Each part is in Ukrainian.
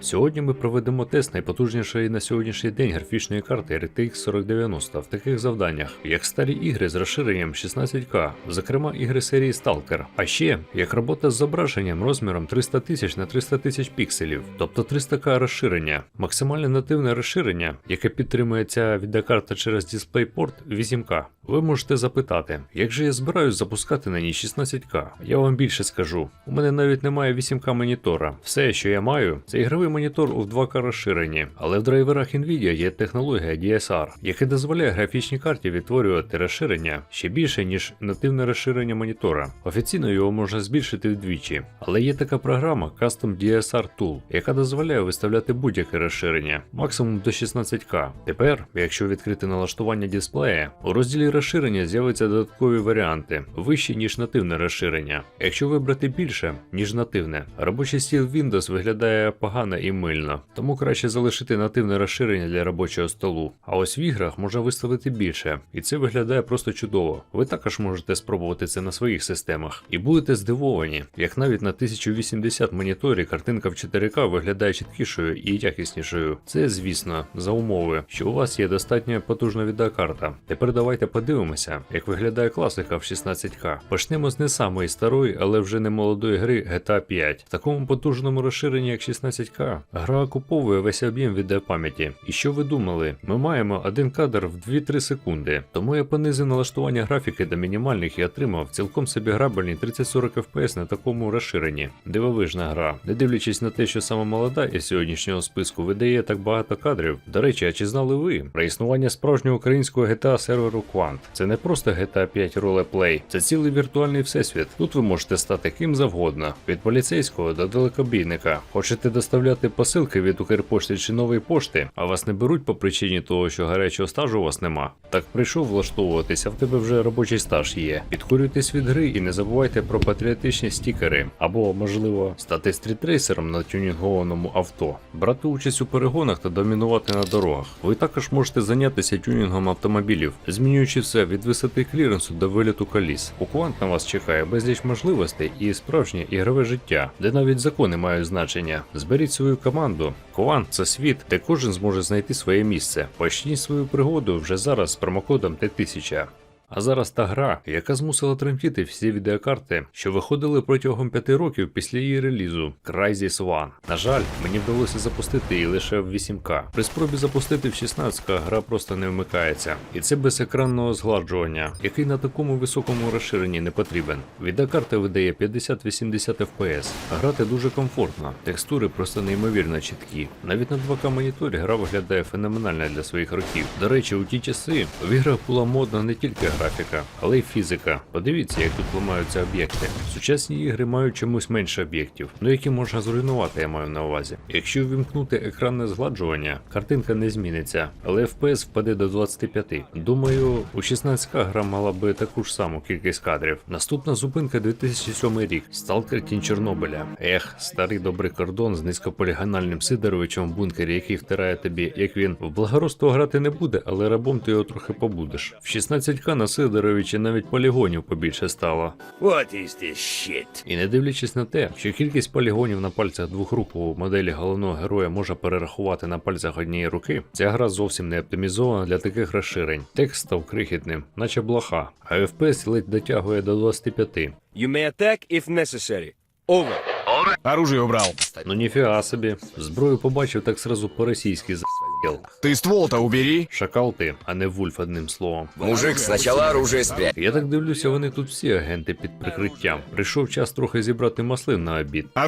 Сьогодні ми проведемо тест найпотужнішої на сьогоднішній день графічної карти RTX 4090 в таких завданнях, як старі ігри з розширенням 16К, зокрема ігри серії Stalker, а ще як робота з зображенням розміром 300 тисяч на 300 тисяч пікселів, тобто 300К розширення, максимальне нативне розширення, яке підтримує ця відеокарта через DisplayPort 8К. Ви можете запитати, як же я збираюсь запускати на ній 16К? Я вам більше скажу. У мене навіть немає 8К монітора. Все, що я маю, це ігровий монітор у 2К розширенні. Але в драйверах Nvidia є технологія DSR, яка дозволяє графічній карті відтворювати розширення ще більше, ніж нативне розширення монітора. Офіційно його можна збільшити вдвічі. Але є така програма Custom DSR Tool, яка дозволяє виставляти будь-яке розширення, максимум до 16К. Тепер, якщо відкрити налаштування дисплея, у розділі розширення з'являться додаткові варіанти, вищі ніж нативне розширення. Якщо вибрати більше, ніж нативне, робочий стіл Windows виглядає погано і мильно, тому краще залишити нативне розширення для робочого столу. А ось в іграх можна виставити більше, і це виглядає просто чудово. Ви також можете спробувати це на своїх системах, і будете здивовані, як навіть на 1080 моніторі картинка в 4К виглядає чіткішою і якіснішою. Це, звісно, за умови, що у вас є достатньо потужна відеокарта. Тепер давайте подивимося, як виглядає класика в 16К. Почнемо з не самої старої, але вже не молодої гри GTA 5. В такому потужному розширенні, як 16К, гра окуповує весь об'єм відеопам'яті. І що ви думали? Ми маємо один кадр в 2-3 секунди. Тому я понизив налаштування графіки до мінімальних і отримав цілком собі грабельні 30-40 FPS на такому розширенні. Дивовижна гра. Не дивлячись на те, що саме молода із сьогоднішнього списку видає так багато кадрів. До речі, а чи знали ви про існування справжнього українського GTA серверу Quant? Це не просто GTA 5 ролеплей, це цілий віртуальний всесвіт. Тут ви можете стати ким завгодно, від поліцейського до далекобійника. Хочете доставляти посилки від Укрпошти чи нової пошти, а вас не беруть по причині того, що гарячого стажу у вас нема. Так прийшов влаштовуватися, в тебе вже робочий стаж є. Підкурюйтесь від гри і не забувайте про патріотичні стікери, або, можливо, стати стрітрейсером на тюнінгованому авто, брати участь у перегонах та домінувати на дорогах. Ви також можете зайнятися тюнінгом автомобілів, змінюючи все від висоти кліренсу до виліту коліс. У Квант на вас чекає безліч можливостей і справжнє ігрове життя, де навіть закони мають значення. Зберіть свою команду. Кован це світ, де кожен зможе знайти своє місце. Почніть свою пригоду вже зараз з промокодом Т1000. А зараз та гра, яка змусила тремтіти всі відеокарти, що виходили протягом п'яти років після її релізу Crysis One. На жаль, мені вдалося запустити її лише в 8К. При спробі запустити в 16К гра просто не вмикається, і це без екранного згладжування, який на такому високому розширенні не потрібен. Відеокарта видає 50-80 FPS. Грати дуже комфортно, текстури просто неймовірно чіткі. Навіть на 2К моніторі гра виглядає феноменально для своїх років. До речі, у ті часи в іграх була модна не тільки графіка, але й фізика. Подивіться, як тут ламаються об'єкти. Сучасні ігри мають чомусь менше об'єктів, ну які можна зруйнувати, я маю на увазі. Якщо ввімкнути екранне згладжування, картинка не зміниться, але FPS впаде до 25. Думаю, у 16К гра мала би таку ж саму кількість кадрів. Наступна зупинка 2007 рік. Сталкер Тінь Чорнобиля. Ех, старий добрий кордон з низькополігональним Сидоровичем в бункері, який втирає тобі, як він в благородство грати не буде, але рабом ти його трохи побудеш. В 16К на Сидоровичі навіть полігонів побільше стало. What is this shit? І не дивлячись на те, що кількість полігонів на пальцях двох рук у моделі головного героя можна перерахувати на пальцях однієї руки, ця гра зовсім не оптимізована для таких розширень. Текст став крихітним, наче блоха, а FPS ледь дотягує до 25. You may attack if necessary. Over. Оружие убрал. Ну ніфіга собі. Зброю побачив так сразу по-російськи за***л. Ты ствол-то убери. Шакал ти, а не вульф одним словом. Мужик, сначала оружие спрячь. Я так дивлюся, вони тут всі агенти під прикриттям. Прийшов час трохи зібрати маслин на обід. А...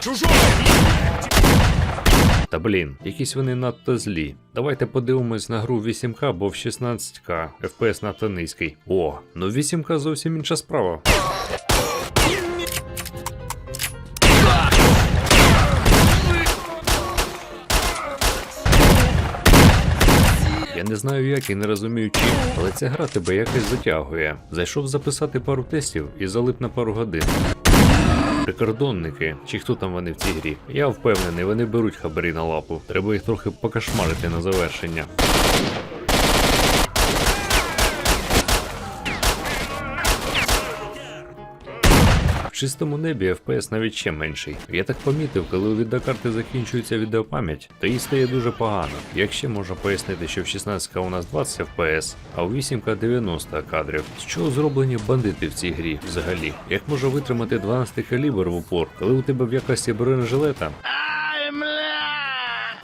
Чужой! Та блін, якісь вони надто злі. Давайте подивимось на гру 8К, бо в 16К FPS надто низький. О, ну 8К зовсім інша справа. Не знаю як і не розумію чим, але ця гра тебе якось затягує. Зайшов записати пару тестів і залип на пару годин. Прикордонники, чи хто там вони в цій грі? Я впевнений, вони беруть хабарі на лапу. Треба їх трохи покашмарити на завершення. Чистому небі FPS навіть ще менший. Я так помітив, коли у відеокарти закінчується відеопам'ять, то їй стає дуже погано. Як ще можна пояснити, що в 16 у нас 20 FPS, а у 8 90 кадрів. З чого зроблені бандити в цій грі взагалі? Як може витримати 12 калібр в упор, коли у тебе в якості бронежилета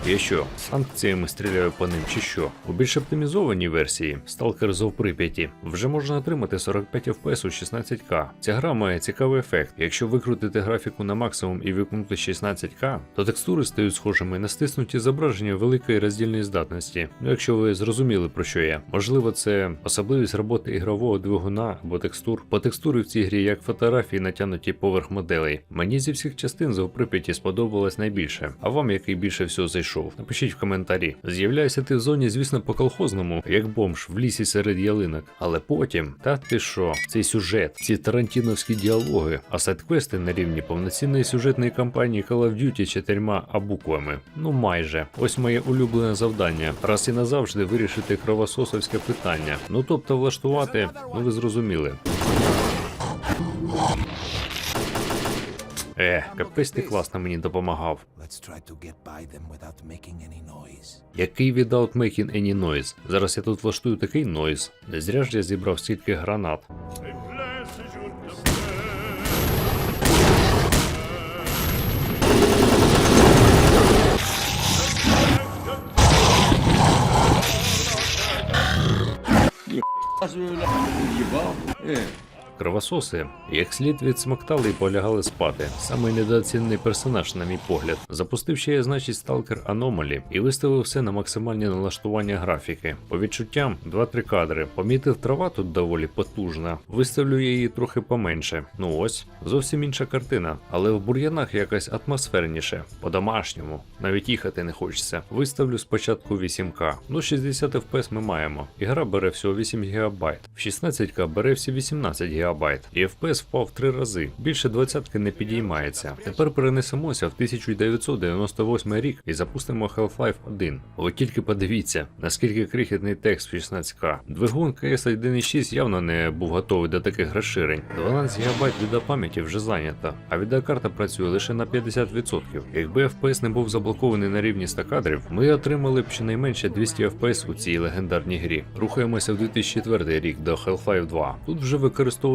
я що, санкціями стріляю по ним чи що? У більш оптимізованій версії Stalker Зов Прип'яті вже можна отримати 45 FPS у 16К. Ця гра має цікавий ефект. Якщо викрутити графіку на максимум і вимкнути 16К, то текстури стають схожими на стиснуті зображення великої роздільної здатності. Ну якщо ви зрозуміли про що я, можливо, це особливість роботи ігрового двигуна або текстур. По текстури в цій грі як фотографії натягнуті поверх моделей. Мені зі всіх частин Зов Прип'яті сподобалось найбільше. А вам який більше всього зайшов? Напишіть в коментарі. З'являєшся ти в зоні, звісно, по колхозному, як бомж в лісі серед ялинок. Але потім, та ти що, цей сюжет, ці тарантіновські діалоги, а сайт-квести на рівні повноцінної сюжетної кампанії Call of Duty чотирма а буквами. Ну майже. Ось моє улюблене завдання. Раз і назавжди вирішити кровососовське питання. Ну тобто влаштувати, ну ви зрозуміли. Е, капець ти класно мені допомагав. Який without making any noise? Зараз я тут влаштую такий нойз. Не зря ж я зібрав стільки гранат. Кровососи, як слід відсмоктали і полягали спати. Самий недооцінений персонаж, на мій погляд. Запустив ще я, значить, Stalker Anomaly і виставив все на максимальні налаштування графіки. По відчуттям 2-3 кадри. Помітив трава тут доволі потужна. Виставлю її трохи поменше. Ну ось, зовсім інша картина. Але в бур'янах якось атмосферніше, по-домашньому. Навіть їхати не хочеться. Виставлю спочатку 8К. Ну 60 FPS ми маємо. Ігра бере всього 8 ГБ. В 16К бере всі 18 ГБ. І FPS впав 3 рази. Більше двадцятки не підіймається. Тепер перенесемося в 1998 рік і запустимо Half-Life 1. Ви тільки подивіться, наскільки крихітний текст в 16К. Двигун CS 1.6 явно не був готовий до таких розширень. 12 ГБ відеопам'яті вже зайнято, а відеокарта працює лише на 50%. Якби FPS не був заблокований на рівні 100 кадрів, ми отримали б щонайменше 200 FPS у цій легендарній грі. Рухаємося в 2004 рік до Half-Life 2. Тут вже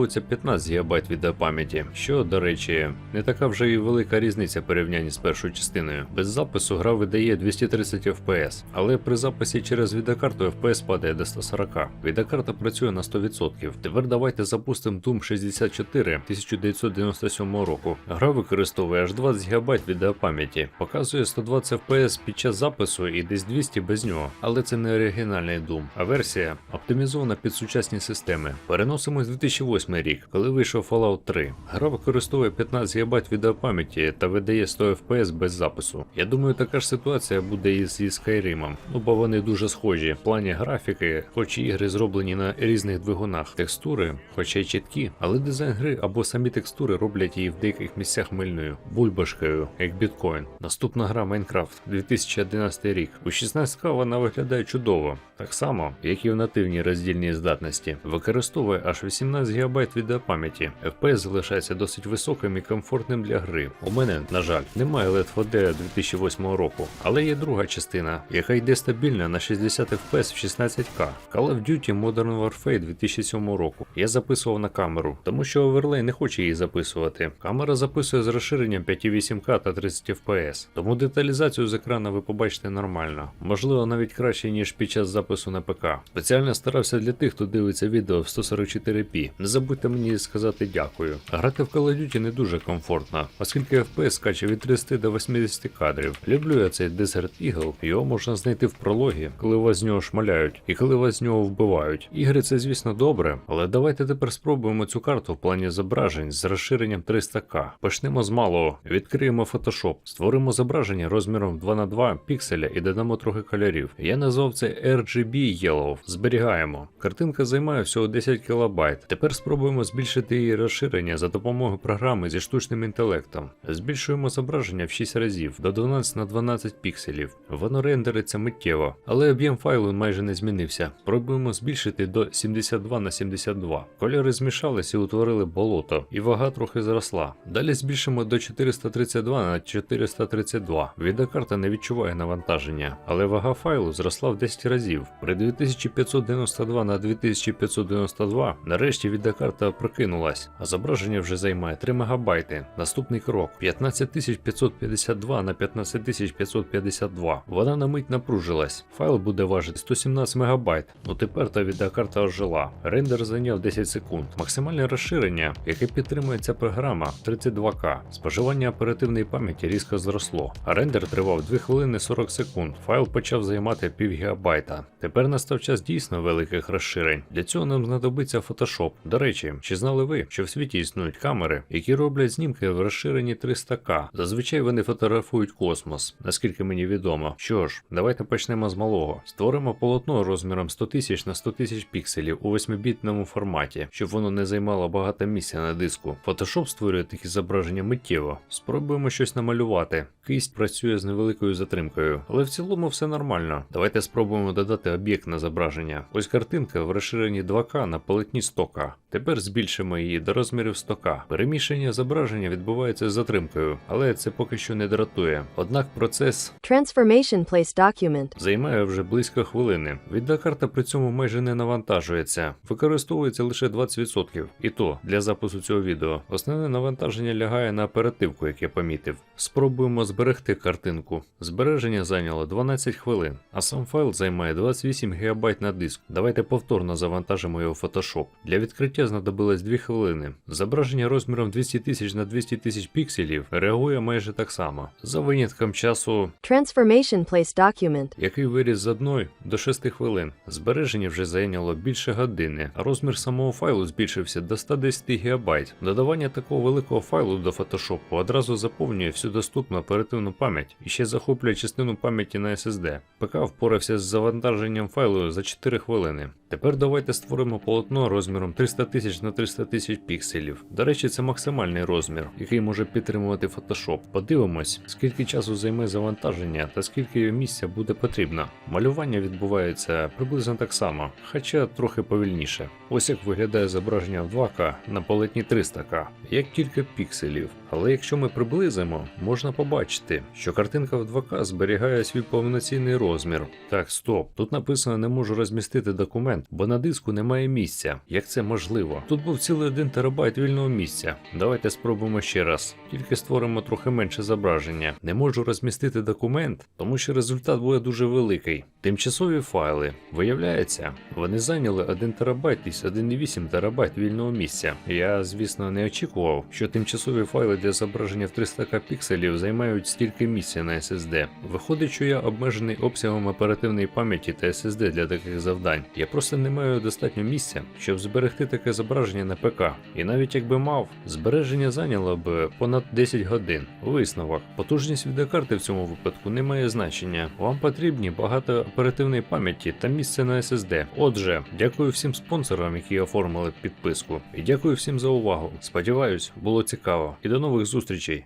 використовується 15 ГБ відеопам'яті, що, до речі, не така вже і велика різниця порівнянні з першою частиною. Без запису гра видає 230 FPS, але при записі через відеокарту FPS падає до 140. Відеокарта працює на 100%. Тепер давайте запустимо Doom 64 1997 року. Гра використовує аж 20 ГБ відеопам'яті, показує 120 FPS під час запису і десь 200 без нього. Але це не оригінальний Doom, а версія оптимізована під сучасні системи. Переносимось в 2008 рік, коли вийшов Fallout 3. Гра використовує 15 ГБ відеопам'яті та видає 100 FPS без запису. Я думаю, така ж ситуація буде і зі Skyrim, ну бо вони дуже схожі в плані графіки, хоч і ігри зроблені на різних двигунах, текстури, хоча й чіткі, але дизайн гри або самі текстури роблять її в деяких місцях мильною, бульбашкою, як біткоін. Наступна гра Minecraft 2011 рік. У 16К вона виглядає чудово, так само, як і в нативній роздільній здатності. Використовує аж 18 ГБ відеопам'яті. FPS залишається досить високим і комфортним для гри. У мене, на жаль, немає LED HD 2008 року, але є друга частина, яка йде стабільно на 60 FPS в 16К. Call of Duty Modern Warfare 2007 року. Я записував на камеру, тому що оверлей не хоче її записувати. Камера записує з розширенням 5,8К та 30 FPS, тому деталізацію з екрану ви побачите нормально. Можливо, навіть краще, ніж під час запису на ПК. Спеціально старався для тих, хто дивиться відео в 144p. Не забудьте мені сказати дякую. Грати в Call of Duty не дуже комфортно, оскільки FPS скаче від 30 до 80 кадрів. Люблю я цей Desert Eagle, його можна знайти в прологі, коли вас з нього шмаляють і коли вас з нього вбивають. Ігри це, звісно, добре, але давайте тепер спробуємо цю карту в плані зображень з розширенням 300к. Почнемо з малого, відкриємо Photoshop, створимо зображення розміром 2х2 пікселя і додамо трохи кольорів. Я назвав це RGB Yellow. Зберігаємо. Картинка займає всього 10 кБ. Тепер спробуємо спробуємо збільшити її розширення за допомогою програми зі штучним інтелектом. Збільшуємо зображення в 6 разів до 12 на 12 пікселів. Воно рендериться миттєво, але об'єм файлу майже не змінився. Пробуємо збільшити до 72 на 72. Кольори змішалися і утворили болото, і вага трохи зросла. Далі збільшимо до 432 на 432. Відеокарта не відчуває навантаження, але вага файлу зросла в 10 разів. При 2592 на 2592 нарешті відеокарта прокинулась, а зображення вже займає 3 МБ. Наступний крок 15552 на 15552. Вона на мить напружилась. Файл буде важити 117 МБ. Ну тепер та відеокарта ожила. Рендер зайняв 10 секунд. Максимальне розширення, яке підтримує ця програма, 32К. Споживання оперативної пам'яті різко зросло, рендер тривав 2 хвилини 40 секунд. Файл почав займати пів гігабайта. Тепер настав час дійсно великих розширень. Для цього нам знадобиться Photoshop. До речі, чи знали ви, що в світі існують камери, які роблять знімки в розширенні 300К? Зазвичай вони фотографують космос, наскільки мені відомо. Що ж, давайте почнемо з малого. Створимо полотно розміром 100 тисяч на 100 тисяч пікселів у 8-бітному форматі, щоб воно не займало багато місця на диску. Photoshop створює такі зображення миттєво. Спробуємо щось намалювати. Кисть працює з невеликою затримкою, але в цілому все нормально. Давайте спробуємо додати об'єкт на зображення. Ось картинка в розширенні 2К на полотні 100К. Тепер збільшимо її до розмірів 100К. Переміщення зображення відбувається з затримкою, але це поки що не дратує. Однак процес Transformation place document. займає вже близько хвилини. Відеокарта при цьому майже не навантажується, використовується лише 20%. І то для запису цього відео. Основне навантаження лягає на оперативку, як я помітив. Спробуємо зберегти картинку. Збереження зайняло 12 хвилин, а сам файл займає 28 ГБ на диск. Давайте повторно завантажимо його в Photoshop. Для відкриття знадобилось 2 хвилини. Зображення розміром 200 тисяч на 200 тисяч пікселів реагує майже так само. За винятком часу Transformation place document. який виріс з 1 до 6 хвилин. Збереження вже зайняло більше години, а розмір самого файлу збільшився до 110 ГБ. Додавання такого великого файлу до Photoshop одразу заповнює всю доступну оперативну пам'ять і ще захоплює частину пам'яті на SSD. ПК впорався з завантаженням файлу за 4 хвилини. Тепер давайте створимо полотно розміром 300 тисяч на 300 тисяч пікселів. До речі, це максимальний розмір, який може підтримувати Photoshop. Подивимось, скільки часу займе завантаження та скільки місця буде потрібно. Малювання відбувається приблизно так само, хоча трохи повільніше. Ось як виглядає зображення в 2К на полотні 300К, як кілька пікселів. Але якщо ми приблизимо, можна побачити, що картинка в 2К зберігає свій повноцінний розмір. Так, стоп, тут написано не можу розмістити документ, бо на диску немає місця. Як це можливо? Тут був цілий 1 терабайт вільного місця. Давайте спробуємо ще раз. Тільки створимо трохи менше зображення. Не можу розмістити документ, тому що результат буде дуже великий. Тимчасові файли. Виявляється, вони зайняли 1 терабайт із 1,8 терабайт вільного місця. Я, звісно, не очікував, що тимчасові файли для зображення в 300к пікселів займають стільки місця на SSD. Виходить, що я обмежений обсягом оперативної пам'яті та SSD для таких завдань. Я просто не маю достатньо місця, щоб зберегти таке зображення на ПК. І навіть якби мав, збереження зайняло б понад 10 годин. Висновок. Потужність відеокарти в цьому випадку не має значення. Вам потрібні багато оперативної пам'яті та місце на SSD. Отже, дякую всім спонсорам, які оформили підписку. І дякую всім за увагу. Сподіваюсь, було цікаво. І до нових зустрічей.